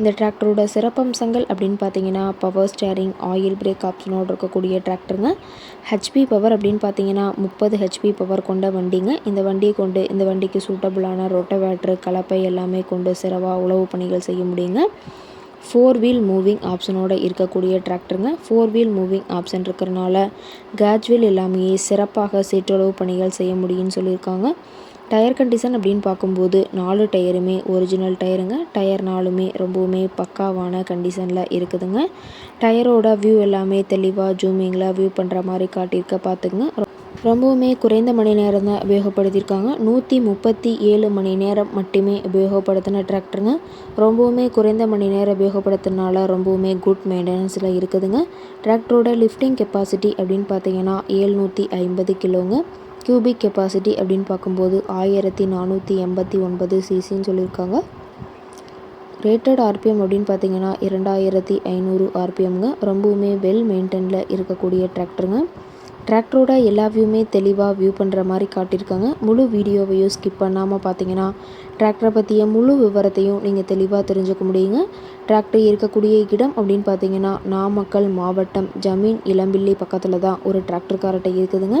இந்த டிராக்டரோட சிறப்பம்சங்கள் அப்படின்னு பார்த்தீங்கன்னா பவர் ஸ்டேரிங் ஆயில் பிரேக் ஆப்ஷனோடு இருக்கக்கூடிய டிராக்டருங்க. ஹெச்பி பவர் அப்படின்னு பார்த்தீங்கன்னா முப்பது ஹெச்பி பவர் கொண்ட வண்டிங்க. இந்த வண்டியை கொண்டு இந்த வண்டிக்கு சூட்டபுளான ரொட்டவேட்ரு கலப்பை எல்லாமே கொண்டு சிறவாக உழவு பணிகள் செய்ய முடியுங்க. ஃபோர் வீல் மூவிங் ஆப்ஷனோட இருக்கக்கூடிய டிராக்டருங்க. ஃபோர் வீல் மூவிங் ஆப்ஷன் இருக்கிறனால கேஜ்வீல் எல்லாமே சிறப்பாக சீட்டுளவு பணிகள் செய்ய முடியும்னு சொல்லியிருக்காங்க. டயர் கண்டிஷன் அப்படின்னு பார்க்கும்போது நாலு டயருமே ஒரிஜினல் டயருங்க. டயர் நாலுமே ரொம்பவுமே பக்காவான கண்டிஷனில் இருக்குதுங்க. டயரோட வியூ எல்லாமே தெளிவாக ஜூமிங்கில் வியூ பண்ணுற மாதிரி காட்டியிருக்க பார்த்துங்க ரொம்பவுமே குறைந்த மணி நேரம் தான் உபயோகப்படுத்தியிருக்காங்க. நூற்றி முப்பத்தி ஏழு மணி நேரம் மட்டுமே உபயோகப்படுத்தின டிராக்டருங்க. ரொம்பவுமே குறைந்த மணி நேரம் உபயோகப்படுத்தினால ரொம்பவுமே குட் மெயின்டெனன்ஸில் இருக்குதுங்க. டிராக்டரோட லிஃப்டிங் கெப்பாசிட்டி அப்படின்னு பார்த்தீங்கன்னா ஏழ்நூற்றி ஐம்பது கிலோங்க. கியூபிக் கெப்பாசிட்டி அப்படின்னு பார்க்கும்போது ஆயிரத்தி நானூற்றி எண்பத்தி ஒன்பது சிசின்னு சொல்லியிருக்காங்க. ரேட்டட் ஆர்பிஎம் அப்படின்னு பார்த்தீங்கன்னா இரண்டாயிரத்தி ஐநூறு ஆர்பிஎம்ங்க ரொம்பவுமே வெல் மெயின்டைனில் இருக்கக்கூடிய டிராக்டருங்க டிராக்டரோட எல்லா வியூமே தெளிவாக வியூ பண்ணுற மாதிரி காட்டியிருக்காங்க. முழு வீடியோவையும் ஸ்கிப் பண்ணாமல் பார்த்தீங்கன்னா டிராக்டரை பற்றிய முழு விவரத்தையும் நீங்கள் தெளிவாக தெரிஞ்சுக்க முடியுங்க. டிராக்டர் இருக்கக்கூடிய இடம் அப்படின்னு பார்த்தீங்கன்னா நாமக்கல் மாவட்டம் ஜமீன் இளம்பிள்ளி பக்கத்தில் தான் ஒரு டிராக்டர் காரட்டை இருக்குதுங்க.